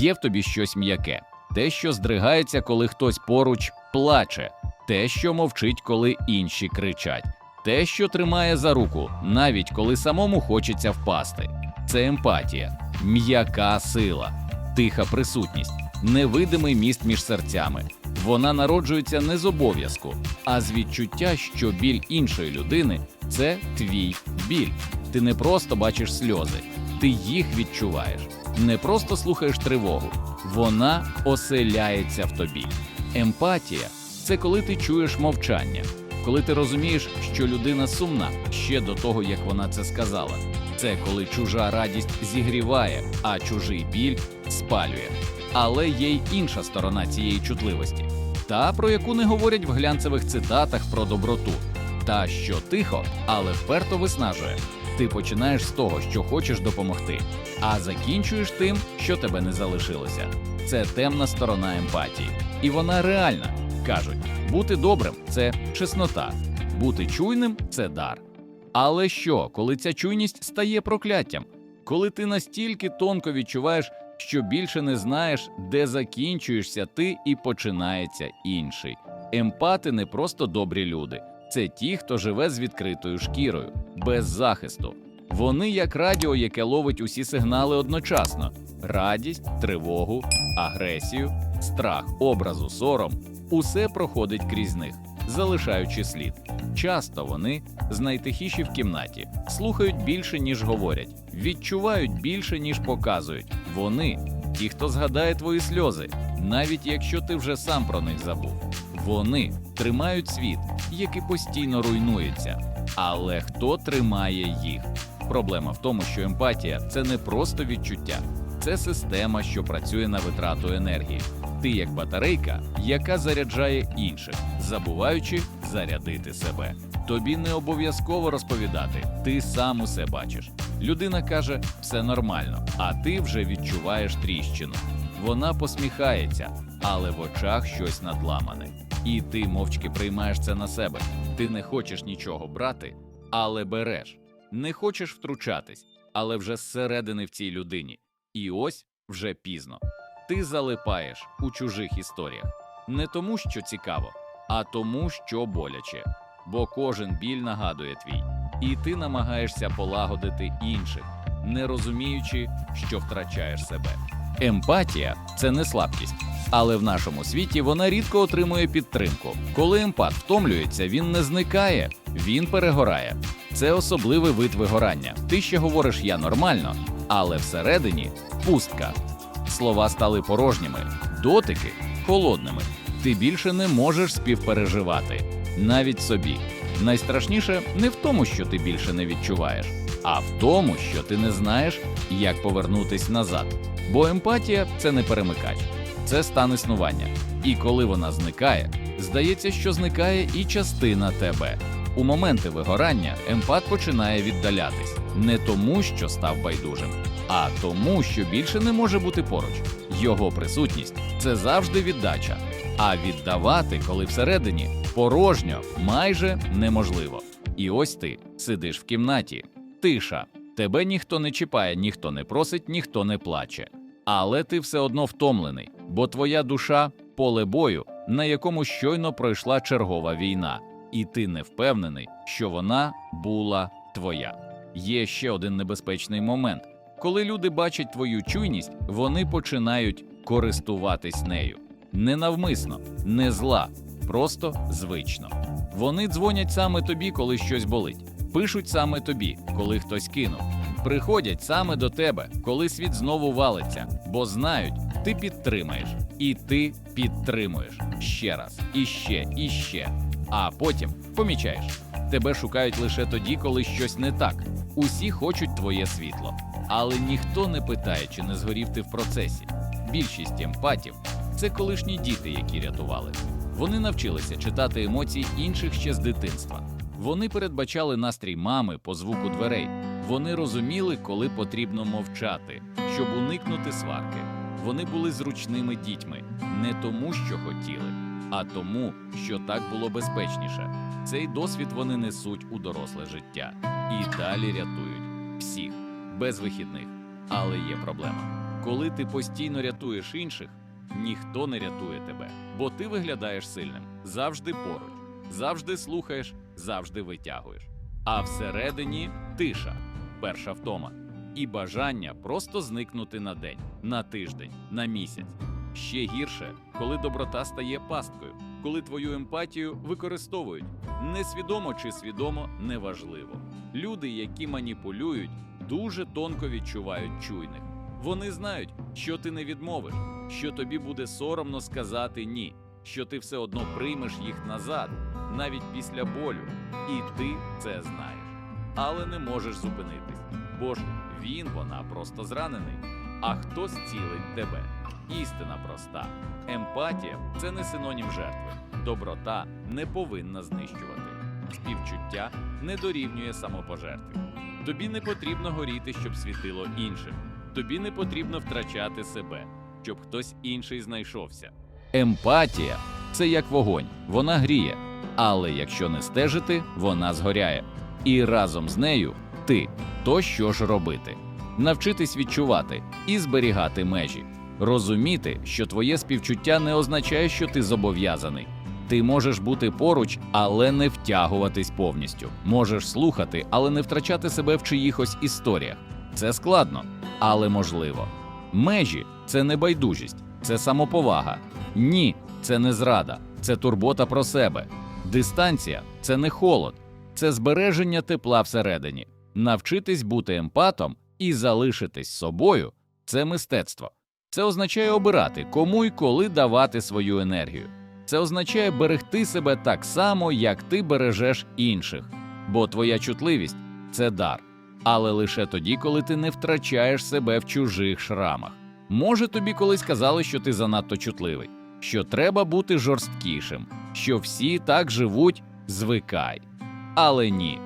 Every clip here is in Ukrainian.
Є в тобі щось м'яке, те, що здригається, коли хтось поруч плаче, те, що мовчить, коли інші кричать, те, що тримає за руку, навіть коли самому хочеться впасти. Це емпатія, м'яка сила, тиха присутність, невидимий міст між серцями. Вона народжується не з обов'язку, а з відчуття, що біль іншої людини це твій біль. Ти не просто бачиш сльози, ти їх відчуваєш. Не просто слухаєш тривогу, вона оселяється в тобі. Емпатія це коли ти чуєш мовчання, коли ти розумієш, що людина сумна ще до того, як вона це сказала. Це коли чужа радість зігріває, а чужий біль спалює. Але є й інша сторона цієї чутливості, та про яку не говорять в глянцевих цитатах про доброту, та що тихо, але вперто виснажує. Ти починаєш з того, що хочеш допомогти, а закінчуєш тим, що тебе не залишилося. Це темна сторона емпатії, і вона реальна. Кажуть, бути добрим це чеснота, бути чуйним це дар. Але що, коли ця чуйність стає прокляттям? Коли ти настільки тонко відчуваєш, що більше не знаєш, де закінчуєшся ти і починається інший. Емпати не просто добрі люди, це ті, хто живе з відкритою шкірою, без захисту. Вони як радіо, яке ловить усі сигнали одночасно: радість, тривогу, агресію, страх, образу, сором усе проходить крізь них, залишаючи слід. Часто вони з найтихіші в кімнаті, слухають більше, ніж говорять, відчувають більше, ніж показують. Вони ті, хто згадає твої сльози, навіть якщо ти вже сам про них забув. Вони тримають світ, який постійно руйнується. Але хто тримає їх? Проблема в тому, що емпатія це не просто відчуття, це система, що працює на витрату енергії. Ти як батарейка, яка заряджає інших, забуваючи зарядити себе. Тобі не обов'язково розповідати, ти сам усе бачиш. Людина каже, все нормально, а ти вже відчуваєш тріщину. Вона посміхається, але в очах щось надламане. І ти мовчки приймаєш це на себе. Ти не хочеш нічого брати, але береш. Не хочеш втручатись, але вже зсередини в цій людині. І ось вже пізно. Ти залипаєш у чужих історіях не тому, що цікаво, а тому, що боляче. Бо кожен біль нагадує твій, і ти намагаєшся полагодити інших, не розуміючи, що втрачаєш себе. Емпатія це не слабкість, але в нашому світі вона рідко отримує підтримку. Коли емпат втомлюється, він не зникає, він перегорає. Це особливий вид вигорання. Ти ще говориш я нормально, але всередині пустка. Слова стали порожніми, дотики холодними. Ти більше не можеш співпереживати навіть собі. Найстрашніше не в тому, що ти більше не відчуваєш, а в тому, що ти не знаєш, як повернутись назад. Бо емпатія це не перемикач, це стан існування. І коли вона зникає, здається, що зникає і частина тебе. У моменти вигорання емпат починає віддалятись не тому, що став байдужим, а тому, що більше не може бути поруч. Його присутність це завжди віддача. А віддавати, коли всередині порожньо, майже неможливо. І ось ти сидиш в кімнаті, тиша. Тебе ніхто не чіпає, ніхто не просить, ніхто не плаче. Але ти все одно втомлений, бо твоя душа поле бою, на якому щойно пройшла чергова війна, і ти не впевнений, що вона була твоя. Є ще один небезпечний момент. Коли люди бачать твою чуйність, вони починають користуватись нею. Не навмисно, не зла, просто звично. Вони дзвонять саме тобі, коли щось болить, пишуть саме тобі, коли хтось кинув, приходять саме до тебе, коли світ знову валиться, бо знають, ти підтримаєш, і ти підтримуєш ще раз, і ще, і ще. А потім помічаєш, тебе шукають лише тоді, коли щось не так. Усі хочуть твоє світло, але ніхто не питає, чи не згорів ти в процесі. Більшість емпатів це колишні діти, які рятували. Вони навчилися читати емоції інших ще з дитинства. Вони передбачали настрій мами по звуку дверей. Вони розуміли, коли потрібно мовчати, щоб уникнути сварки. Вони були зручними дітьми не тому, що хотіли, а тому, що так було безпечніше. Цей досвід вони несуть у доросле життя і далі рятують всіх без вихідних. Але є проблема. Коли ти постійно рятуєш інших, ніхто не рятує тебе, бо ти виглядаєш сильним, завжди поруч, завжди слухаєш, завжди витягуєш. А всередині тиша, перша втома, і бажання просто зникнути на день, на тиждень, на місяць. Ще гірше, коли доброта стає пасткою, коли твою емпатію використовують несвідомо чи свідомо неважливо. Люди, які маніпулюють, дуже тонко відчувають чуйних. Вони знають, що ти не відмовиш, що тобі буде соромно сказати ні, що ти все одно приймеш їх назад, навіть після болю, і ти це знаєш. Але не можеш зупинитись, бо ж він, вона просто зранений, а хтось цілить тебе. Істина проста. Емпатія це не синонім жертви. Доброта не повинна знищувати. Співчуття не дорівнює самопожертві. Тобі не потрібно горіти, щоб світило іншим. Тобі не потрібно втрачати себе, щоб хтось інший знайшовся. Емпатія це як вогонь, вона гріє, але якщо не стежити, вона згоряє. І разом з нею ти то що ж робити? Навчитись відчувати і зберігати межі, розуміти, що твоє співчуття не означає, що ти зобов'язаний. Ти можеш бути поруч, але не втягуватись повністю. Можеш слухати, але не втрачати себе в чиїхось історіях. Це складно, але можливо. Межі це не байдужість, це самоповага. Ні, це не зрада, це турбота про себе. Дистанція це не холод, це збереження тепла всередині. Навчитись бути емпатом і залишитись собою це мистецтво. Це означає обирати, кому й коли давати свою енергію. Це означає берегти себе так само, як ти бережеш інших, бо твоя чутливість це дар, але лише тоді, коли ти не втрачаєш себе в чужих шрамах. Може, тобі колись казали, що ти занадто чутливий, що треба бути жорсткішим, що всі так живуть, звикай. Але ні,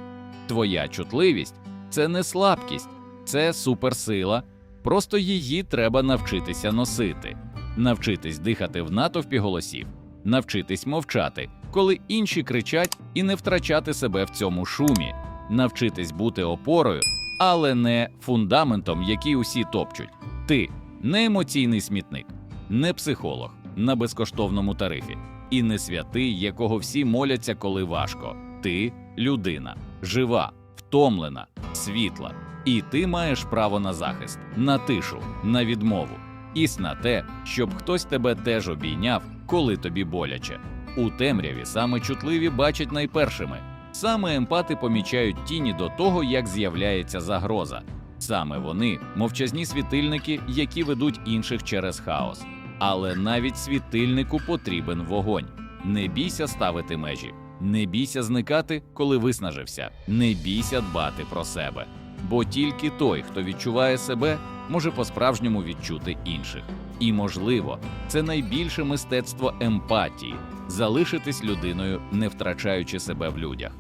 твоя чутливість це не слабкість, це суперсила. Просто її треба навчитися носити, навчитись дихати в натовпі голосів, навчитись мовчати, коли інші кричать, і не втрачати себе в цьому шумі, навчитись бути опорою, але не фундаментом, який усі топчуть. Ти не емоційний смітник, не психолог на безкоштовному тарифі, і не святий, якого всі моляться, коли важко. Ти людина, жива, втомлена, світла. І ти маєш право на захист, на тишу, на відмову, і на те, щоб хтось тебе теж обійняв, коли тобі боляче. У темряві саме чутливі бачать найпершими. Саме емпати помічають тіні до того, як з'являється загроза. Саме вони мовчазні світильники, які ведуть інших через хаос. Але навіть світильнику потрібен вогонь. Не бійся ставити межі, не бійся зникати, коли виснажився, не бійся дбати про себе. Бо тільки той, хто відчуває себе, може по-справжньому відчути інших. І, можливо, це найбільше мистецтво емпатії залишитись людиною, не втрачаючи себе в людях.